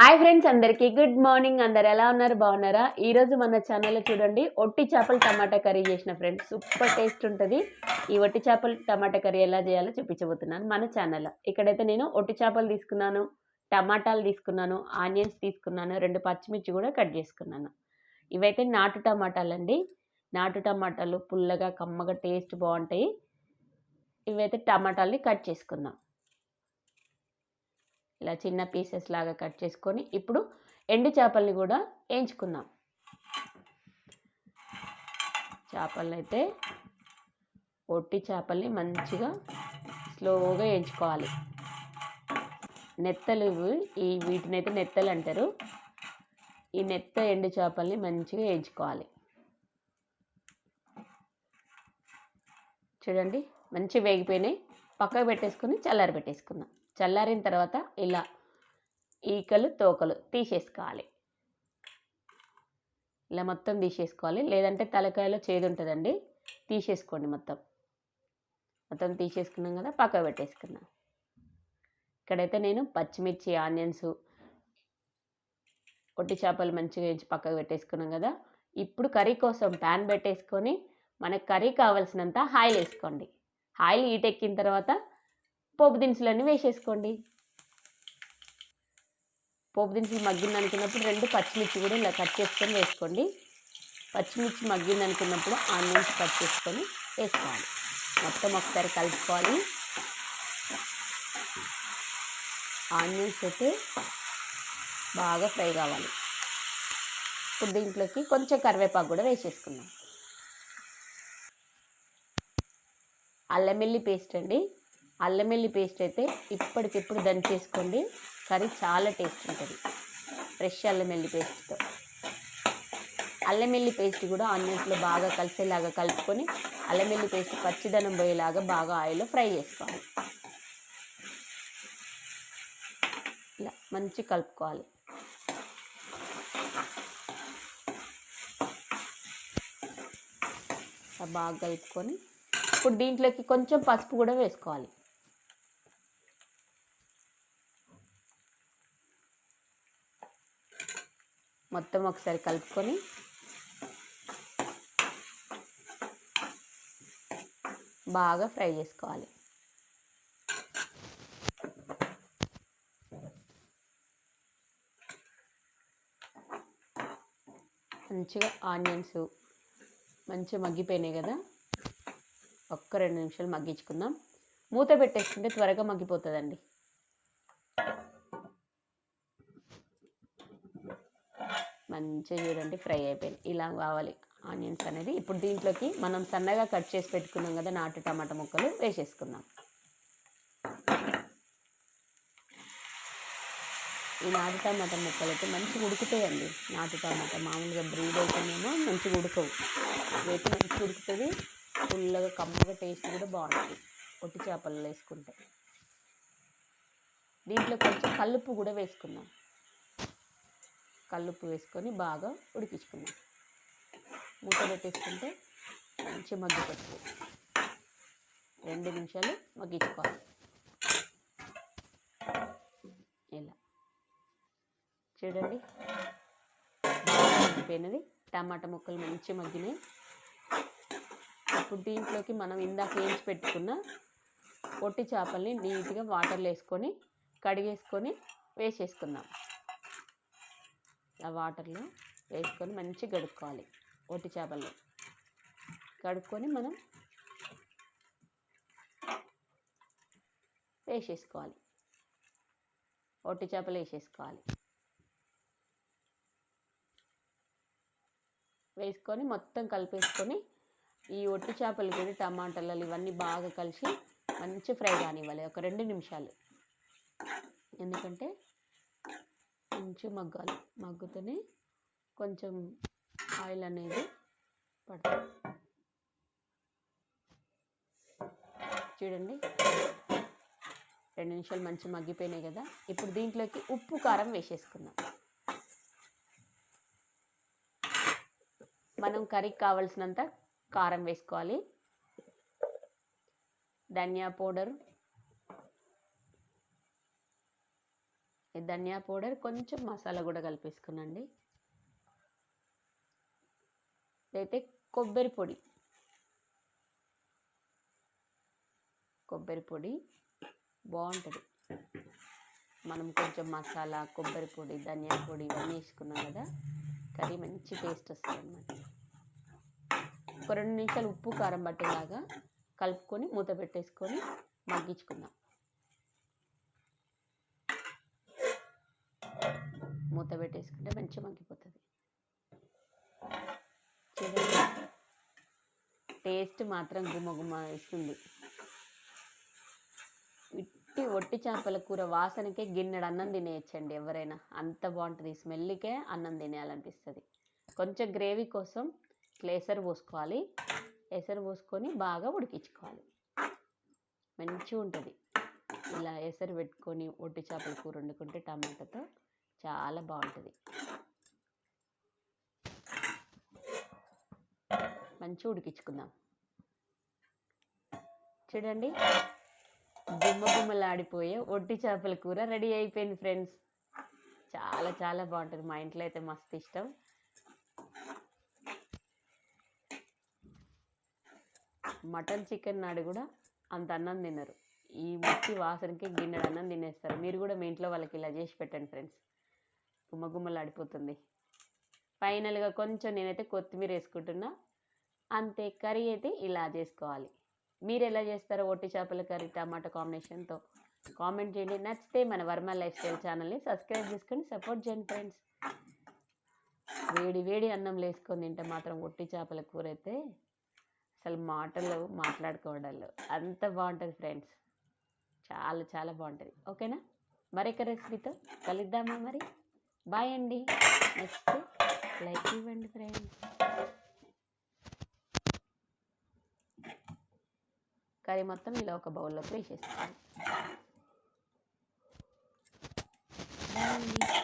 Hi friends అందరికీ. Good morning. అందరు ఎలా ఉన్నారు? బాగున్నారా? ఈరోజు మన ఛానల్లో చూడండి ఒట్టి చేపలు టమాటా కర్రీ చేసిన ఫ్రెండ్స్. సూపర్ టేస్ట్ ఉంటుంది. ఈ ఒట్టి చేపలు టమాటా కర్రీ ఎలా చేయాలో చూపించబోతున్నాను మన ఛానల్లో ఇక్కడైతే నేను ఒట్టి చేపలు తీసుకున్నాను టమాటాలు తీసుకున్నాను ఆనియన్స్ తీసుకున్నాను రెండు పచ్చిమిర్చి కూడా కట్ చేసుకున్నాను. ఇవైతే నాటు టమాటాలు అండి నాటు టమాటాలు పుల్లగా కమ్మగా టేస్ట్ బాగుంటాయి. ఇవైతే టమాటాలని కట్ చేసుకుందాం. ఇలా చిన్న పీసెస్ లాగా కట్ చేసుకొని ఇప్పుడు ఎండు చేపల్ని కూడా వేయించుకుందాం చేపలను అయితే ఒట్టి చేపల్ని మంచిగా స్లోగా వేయించుకోవాలి నెత్తలు ఈ వీటిని అయితే నెత్తలు అంటారు. ఈ నెత్త ఎండు చేపల్ని మంచిగా వేయించుకోవాలి చూడండి మంచి వేగిపోయినాయి. పక్కకు పెట్టేసుకుని చల్లారి పెట్టేసుకుందాం. చల్లారిన తర్వాత ఇలా ఈకలు తోకలు తీసేసుకోవాలి. ఇలా మొత్తం తీసేసుకోవాలి. లేదంటే తలకాయలో చేదు ఉంటుందండి. తీసేసుకోండి మొత్తం. మొత్తం తీసేసుకున్నాం కదా పక్కకు పెట్టేసుకున్నాం ఇక్కడైతే నేను పచ్చిమిర్చి ఆనియన్స్ ఒట్టి చేపలు మంచిగా వేయించి పక్కకు పెట్టేసుకున్నాం కదా. ఇప్పుడు కర్రీ కోసం ప్యాన్ పెట్టేసుకొని మనకు కర్రీ కావాల్సినంత ఆయిల్ వేసుకోండి. ఆయిల్ హీట్ ఎక్కిన తర్వాత పోపు దినుసులన్నీ వేసేసుకోండి. పోపు దినుసులు మగ్గింది అనుకున్నప్పుడు రెండు పచ్చిమిర్చి కూడా ఇలా కట్ చేసుకొని వేసుకోండి. పచ్చిమిర్చి మగ్గింది అనుకున్నప్పుడు ఆనియన్స్ కట్ చేసుకొని వేసుకోవాలి. మొత్తం ఒకసారి కలుపుకోవాలి. ఆనియన్స్ అయితే బాగా ఫ్రై కావాలి. ఇప్పుడు దీంట్లోకి కొంచెం కరివేపాకు కూడా వేసేసుకున్నాం అల్లమెల్లి పేస్ట్ అండి. అల్లమెల్లి పేస్ట్ అయితే ఇప్పటికిప్పుడు దంచేసుకోండి కర్రీ చాలా టేస్ట్ ఉంటుంది. ఫ్రెష్ అల్లమెల్లి పేస్ట్తో అల్లమెల్లి పేస్ట్ కూడా ఆనియన్స్లో బాగా కలిసేలాగా కలుపుకొని అల్లమెల్లి పేస్ట్ పచ్చిదనం పోయేలాగా బాగా ఆయిల్లో ఫ్రై చేసుకోవాలి. ఇలా మంచి కలుపుకోవాలి. బాగా కలుపుకొని ఇప్పుడు దీంట్లోకి కొంచెం పసుపు కూడా వేసుకోవాలి. మొత్తం ఒకసారి కలుపుకొని బాగా ఫ్రై చేసుకోవాలి. మంచిగా ఆనియన్స్ మంచిగా మగ్గిపోయినాయి కదా? ఒక్క రెండు నిమిషాలు మగ్గించుకుందాం. మూత పెట్టేసుకుంటే త్వరగా మగ్గిపోతుందండి. మంచిగా చూడండి ఫ్రై అయిపోయింది. ఇలా కావాలి. ఆనియన్స్ అనేది ఇప్పుడు దీంట్లోకి మనం సన్నగా కట్ చేసి పెట్టుకున్నాం కదా నాటు టమాటా ముక్కలు వేసేసుకుందాం. ఈ నాటు టమాటా ముక్కలు అయితే మంచిగా ఉడుకుతాయండి. నాటు టమాటా మామూలుగా బ్రీడ్ అయితేనేమో మంచిగా ఉడకవు. వేసి మంచిగా ఉడుకుతుంది. ఫుల్గా కమ్మగా టేస్ట్ కూడా బాగుంటుంది. ఒట్టి చేపలు వేసుకుంటే. దీంట్లో కొంచెం కల్లుపు కూడా వేసుకుందాం. కల్లుప్పు వేసుకొని బాగా ఉడికించుకుందాం. మూత పెట్టేసుకుంటే మంచి మగ్గి పడుతుంది రెండు నిమిషాలు మగ్గించుకోవాలి. ఇలా. చూడండి. మగ్గిపోయినది. టమాటా ముక్కలు మంచి మగ్గినాయి. ఇప్పుడు దీంట్లోకి మనం ఇందాక వేయించి పెట్టుకున్న పొట్టి చేపల్ని నీట్గా వాటర్లో వేసుకొని కడిగేసుకొని వేసేసుకుందాం. ఆ వాటర్లో వేసుకొని మంచిగా గడుక్కోవాలి ఒట్టి చేపల్లో కడుక్కొని మనం వేసేసుకోవాలి. ఒట్టి చేపలు వేసేసుకోవాలి. వేసుకొని మొత్తం కలిపేసుకొని ఈ ఒట్టి చేపలు కూడా టమాటాలు ఇవన్నీ బాగా కలిసి మంచి ఫ్రై కానివ్వాలి ఒక రెండు నిమిషాలు. ఎందుకంటే మంచి మగ్గాలి. మగ్గుతూనే కొంచెం ఆయిల్ అనేది పడుతుంది చూడండి. రెండు నిమిషాలు మంచి మగ్గిపోయినాయి కదా. ఇప్పుడు దీంట్లోకి ఉప్పు కారం వేసేసుకుందాం. మనం కర్రీకి కావాల్సినంత కారం వేసుకోవాలి. ధనియా పౌడర్. ఈ ధనియా పౌడర్ కొంచెం మసాలా కూడా కలిపేసుకునండి. అయితే కొబ్బరి పొడి. కొబ్బరి పొడి బాగుంటుంది. మనం కొంచెం మసాలా కొబ్బరి పొడి ధనియా పొడి ఇవన్నీ వేసుకున్నాం కదా కర్రీ మంచి టేస్ట్ వస్తుంది అన్నమాట ఒక రెండు నిమిషాలు ఉప్పు కారం పట్టేలాగా కలుపుకొని మూత పెట్టేసుకొని మగ్గించుకుందాం. మూత పెట్టేసుకుంటే మంచిగా మగ్గిపోతుంది. చూడండి. టేస్ట్ మాత్రం గుమగుమ ఇస్తుంది వేస్తుంది. ఇట్టి ఒట్టి చేపల కూర వాసనకే గిన్నెడు అన్నం తినేయచ్చండి ఎవరైనా. అంత బాగుంటుంది. స్మెల్కే అన్నం తినేయాలనిపిస్తుంది. కొంచెం గ్రేవీ కోసం ఇట్లా ఎసరు పోసుకోవాలి. ఎసరు పోసుకొని బాగా ఉడికించుకోవాలి. మంచిగా ఉంటుంది. ఇలా ఎసరు పెట్టుకొని ఒట్టి చేపల కూర వండుకుంటే టమాటాతో చాలా బాగుంటుంది. మంచిగా ఉడికించుకుందాం. చూడండి. గుమ్మ గుమ్మలాడిపోయే ఒట్టి చేపల కూర రెడీ అయిపోయింది ఫ్రెండ్స్. చాలా చాలా బాగుంటుంది. మా ఇంట్లో అయితే మస్తు ఇష్టం. మటన్ చికెన్ నాడు కూడా అంత అన్నం తినరు. ఈ ముట్టి వాసనకి గిన్నెడు అన్నం తినేస్తారు. మీరు కూడా మీ ఇంట్లో వాళ్ళకి ఇలా చేసి పెట్టండి ఫ్రెండ్స్. గుమ్మ గుమ్మలాడిపోతుంది ఫైనల్గా కొంచెం నేనైతే కొత్తిమీర వేసుకుంటున్నా. అంతే కర్రీ అయితే ఇలా చేసుకోవాలి. మీరు ఎలా చేస్తారో ఒట్టి చేపల కర్రీ టమాటా కాంబినేషన్తో కామెంట్ చేయండి. నచ్చితే మన వర్మ లైఫ్ స్టైల్ ఛానల్ని సబ్స్క్రైబ్ చేసుకొని సపోర్ట్ చేయండి ఫ్రెండ్స్. వేడి వేడి అన్నం వేసుకొని తింటే మాత్రం ఒట్టి చేపల కూర అయితే అసలు మాటలు మాట్లాడుకోవడాలు. అంత బాగుంటుంది ఫ్రెండ్స్. చాలా చాలా బాగుంటుంది. ఓకేనా? మరొక రెసిపీతో కలుద్దామా మరి? బాయ్ అండి. నెక్స్ట్ లైక్ ఇవ్వండి ఫ్రెండ్స్. కర్రీ మొత్తం ఇలా ఒక బౌల్లోకి వేసేస్తాను బాయ్ అండి.